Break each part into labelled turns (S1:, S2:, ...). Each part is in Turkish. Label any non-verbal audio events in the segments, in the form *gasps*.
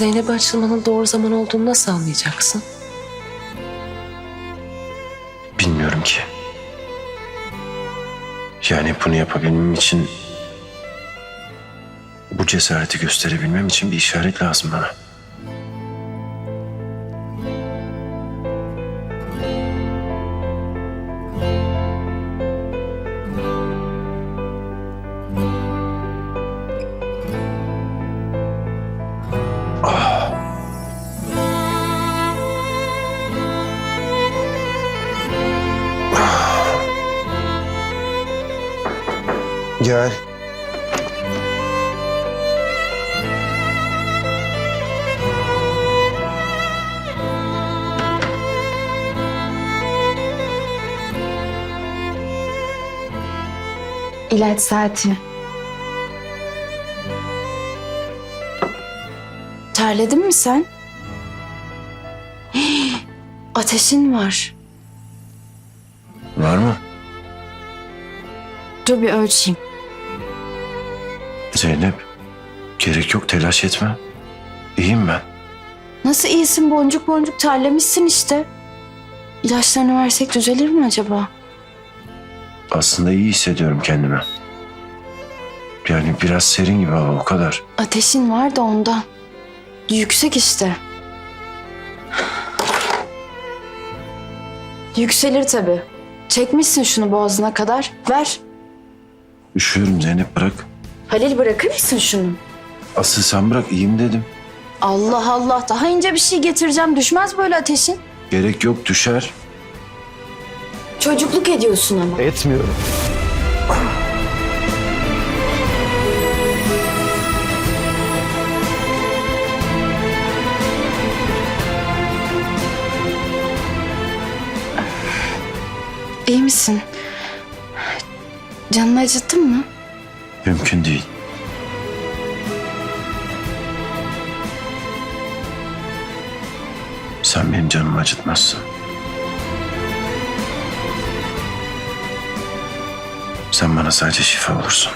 S1: Zeynep'e açılmanın doğru zaman olduğunu nasıl anlayacaksın?
S2: Bilmiyorum ki. Yani bunu yapabilmem için... Bu cesareti gösterebilmem için bir işaret lazım bana.
S3: Gel.
S4: İlaç saati. Terledin mi sen? Hii, *gasps* Ateşin var.
S2: Var mı?
S4: Dur bir ölçeyim.
S2: Zeynep, gerek yok telaş etme. İyiyim ben.
S4: Nasıl iyisin boncuk boncuk terlemişsin işte. İlaçlarını versek düzelir mi acaba?
S2: Aslında iyi hissediyorum kendimi. Yani biraz serin gibi hava o kadar.
S4: Ateşin var da ondan. Yüksek işte. Yükselir tabii. Çekmişsin şunu boğazına kadar. Ver.
S2: Üşüyorum Zeynep bırak.
S4: Halil bırakır mısın şunu?
S2: Asıl sen bırak iyiyim dedim.
S4: Allah Allah daha ince bir şey getireceğim. Düşmez böyle ateşin.
S2: Gerek yok düşer.
S4: Çocukluk ediyorsun ama.
S3: Etmiyorum.
S4: İyi misin? Canını acıttın mı?
S2: Mümkün değil. Sen benim canımı acıtmazsın. Sen bana sadece şifa olursun.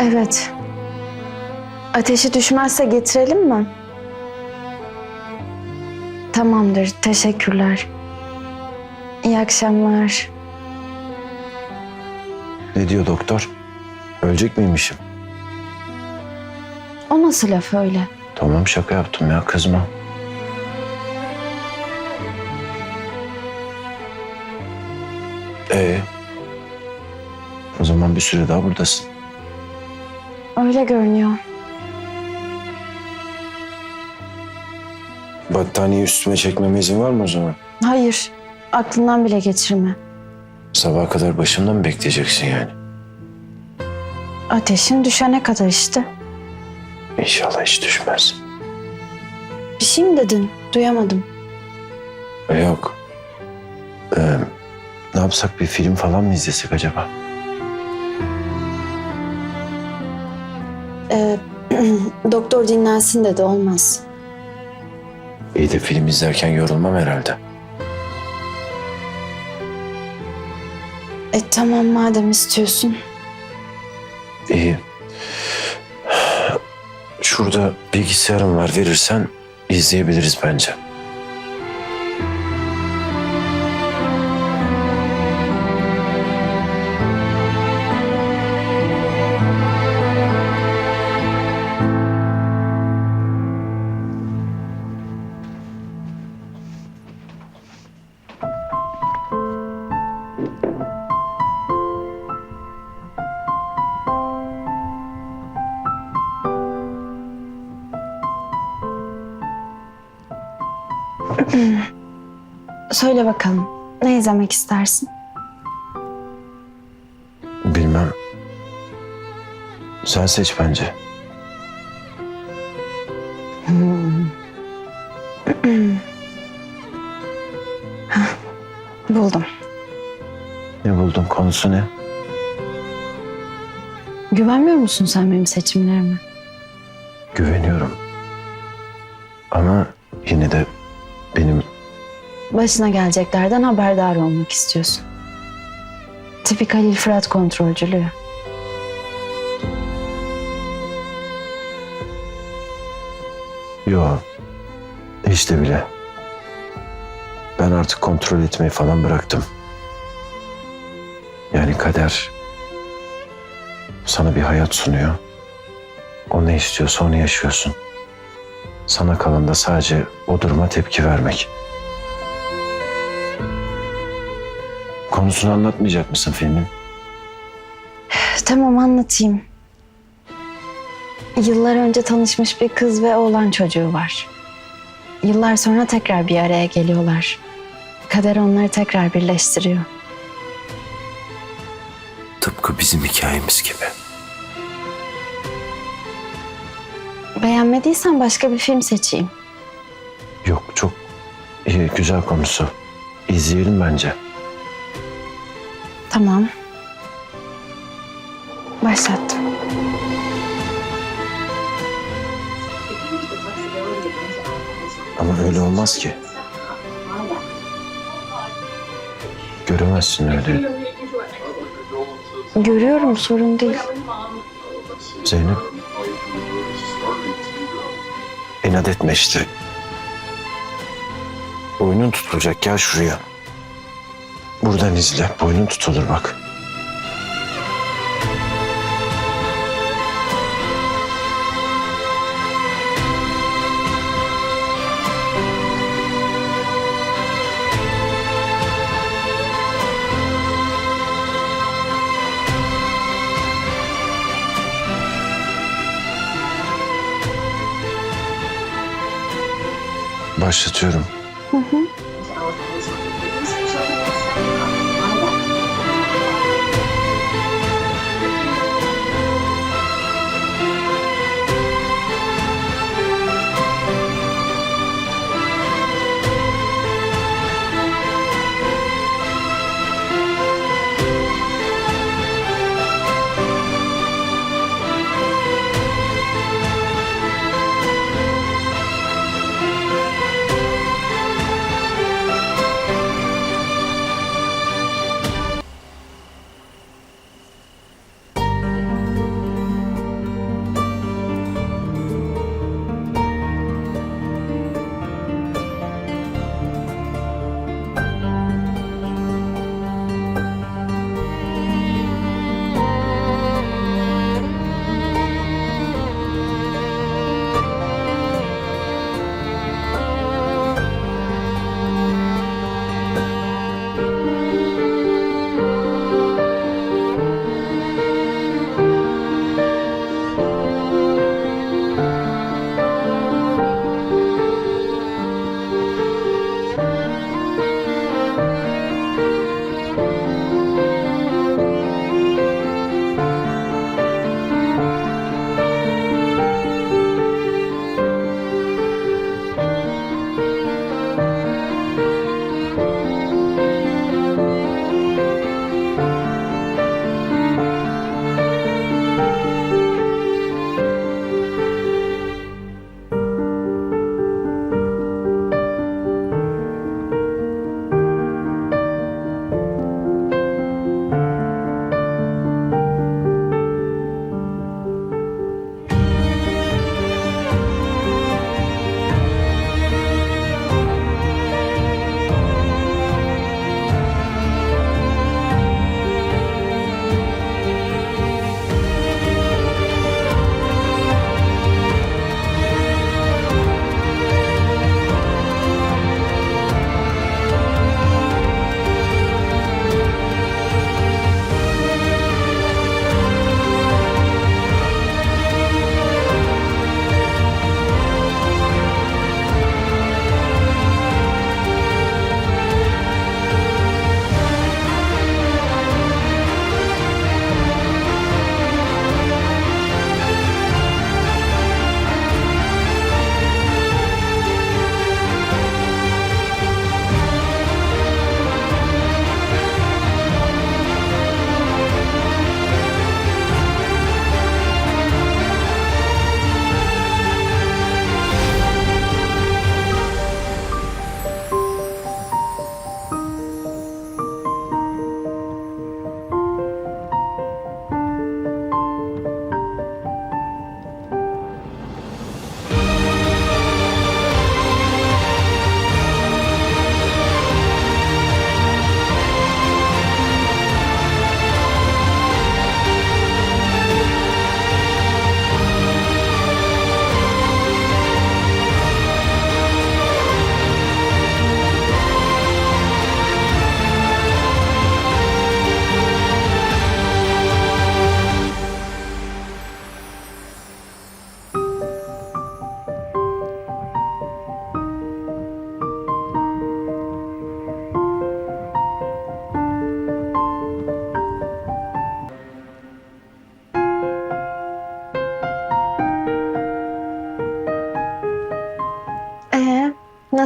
S4: Evet. Ateşi düşmezse getirelim mi? Tamamdır. Teşekkürler. İyi akşamlar.
S2: Ne diyor doktor? Ölecek miymişim?
S4: O nasıl laf öyle?
S2: Tamam şaka yaptım ya kızma. Ee, o zaman bir süre daha buradasın.
S4: Öyle görünüyor.
S2: Battaniye üstüme çekmeme izin var mı o zaman?
S4: Hayır. Aklından bile geçirme.
S2: Sabaha kadar başımda mı bekleyeceksin yani?
S4: Ateşin düşene kadar işte.
S2: İnşallah hiç düşmez.
S4: Bir şey mi dedin? Duyamadım.
S2: Yok. Ee, ne yapsak bir film falan mı izlesek acaba?
S4: Ee, *clears throat* doktor dinlensin dedi olmaz.
S2: İyi de film izlerken yorulmam herhalde.
S4: E tamam madem istiyorsun.
S2: İyi. Şurada bilgisayarım var verirsen izleyebiliriz bence.
S4: Söyle bakalım. Ne izlemek istersin?
S2: Bilmem. Sen seç bence. *clears throat*
S4: Buldum.
S2: Ne buldun konusu ne?
S4: Güvenmiyor musun sen benim seçimlerime?
S2: Güveniyorum. Ama yine de benim
S4: Başına geleceklerden haberdar olmak istiyorsun. Tipik Halil Fırat kontrolcülüğü.
S2: Yo. Hiç de bile. Ben artık kontrol etmeyi falan bıraktım. Yani kader sana bir hayat sunuyor. O ne istiyorsa onu yaşıyorsun. Sana kalan da sadece o duruma tepki vermek. Konusunu anlatmayacak mısın filmin?
S4: Tamam anlatayım. Yıllar önce tanışmış bir kız ve oğlan çocuğu var. Yıllar sonra tekrar bir araya geliyorlar. Kader onları tekrar birleştiriyor.
S2: Tıpkı bizim hikayemiz gibi.
S4: Beğenmediysen başka bir film seçeyim.
S2: Yok çok iyi, güzel konusu. İzleyelim bence.
S4: Tamam. Başlattım.
S2: Ama öyle olmaz ki. Göremezsin öyle.
S4: Görüyorum sorun değil.
S2: Zeynep. İnat etme işte. Boynun tutulacak gel şuraya. Buradan izle. Boynun tutulur bak. Başlatıyorum.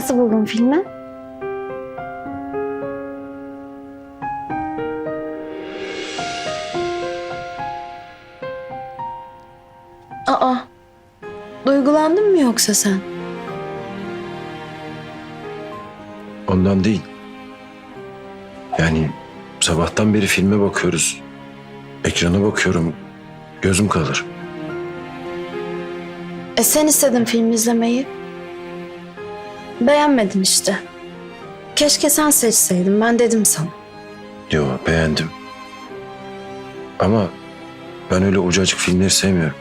S4: Nasıl buldun filmi? Aa, duygulandın mı yoksa sen?
S2: Ondan değil. Yani sabahtan beri filme bakıyoruz. Ekrana bakıyorum. Gözüm kalır.
S4: E sen istedin film izlemeyi. Beğenmedin işte. Keşke sen seçseydin ben dedim sana.
S2: Yo beğendim. Ama ben öyle ucacık filmleri sevmiyorum.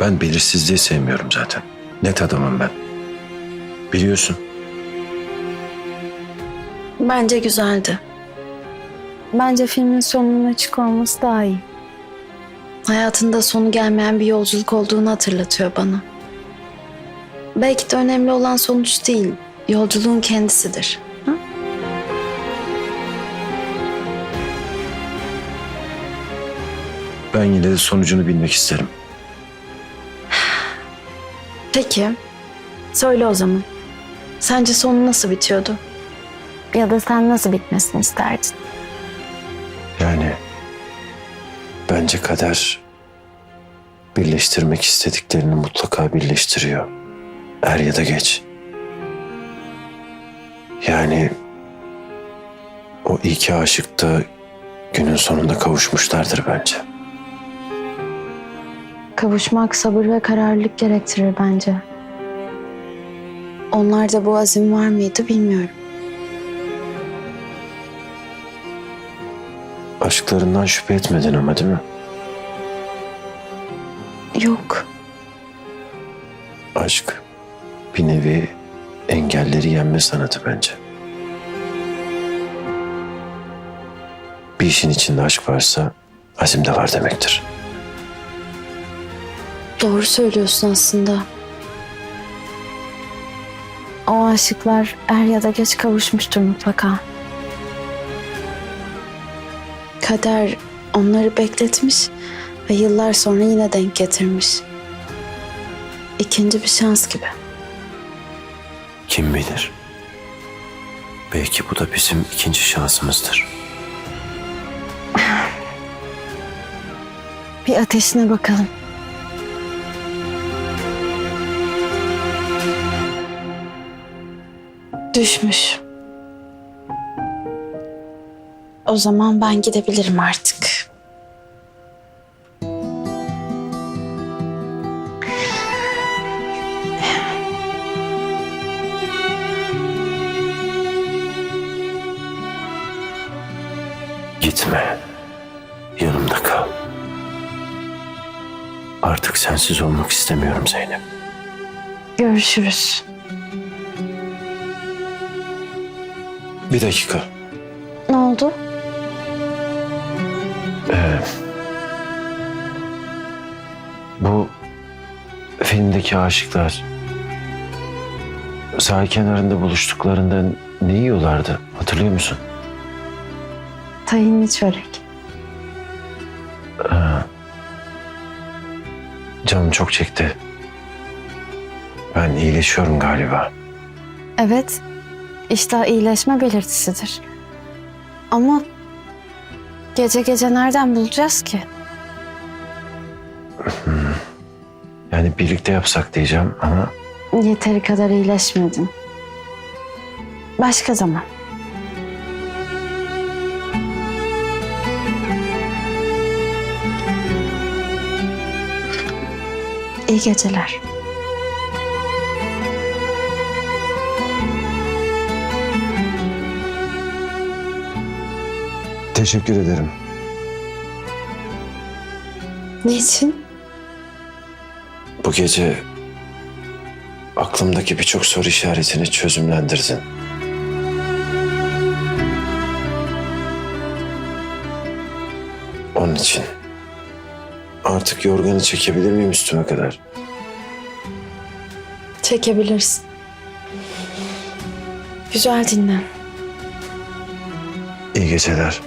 S2: Ben belirsizliği sevmiyorum zaten. Net adamım ben. Biliyorsun.
S4: Bence güzeldi. Bence filmin sonunun açık olması daha iyi. Hayatında sonu gelmeyen bir yolculuk olduğunu hatırlatıyor bana. Belki de önemli olan sonuç değil, yolculuğun kendisidir. Hı?
S2: Ben yine de sonucunu bilmek isterim. *sighs*
S4: Peki, söyle o zaman. Sence sonu nasıl bitiyordu? Ya da sen nasıl bitmesini isterdin?
S2: Yani bence kader birleştirmek istediklerini mutlaka birleştiriyor. Er ya da geç. Yani o iki aşık da günün sonunda kavuşmuşlardır bence.
S4: Kavuşmak sabır ve kararlılık gerektirir bence. Onlarda bu azim var mıydı bilmiyorum.
S2: Aşklarından şüphe etmedin ama değil mi?
S4: Yok.
S2: Aşk bir nevi engelleri yenme sanatı bence. Bir işin içinde aşk varsa azim de var demektir.
S4: Doğru söylüyorsun aslında. O aşıklar er ya da geç kavuşmuştur mutlaka. Kader onları bekletmiş ve yıllar sonra yine denk getirmiş. İkinci bir şans gibi.
S2: Kim bilir? Belki bu da bizim ikinci şansımızdır.
S4: Bir ateşine bakalım. Düşmüş. O zaman ben gidebilirim
S2: artık. Sensiz olmak istemiyorum Zeynep.
S4: Görüşürüz.
S2: Bir dakika.
S4: Ne oldu?
S2: Bu filmdeki aşıklar sahil kenarında buluştuklarında ne yiyorlardı? Hatırlıyor musun?
S4: Tahinli çörek.
S2: Canım çok çekti. Ben iyileşiyorum galiba.
S4: Evet, iştah iyileşme belirtisidir. Ama gece gece nereden bulacağız ki?
S2: Yani birlikte yapsak diyeceğim ama
S4: Yeteri kadar iyileşmedin. Başka zaman. İyi geceler.
S2: teşekkür ederim.
S4: Niçin?
S2: Bu gece aklımdaki birçok soru işaretini çözümlendirdin. Onun için artık yorganı çekebilir miyim üstüme kadar?
S4: Çekebilirsin. Güzel dinlen.
S2: İyi geceler.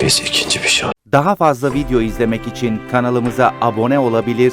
S2: Biz ikinci bir şans.
S3: Daha fazla video izlemek için kanalımıza abone olabilir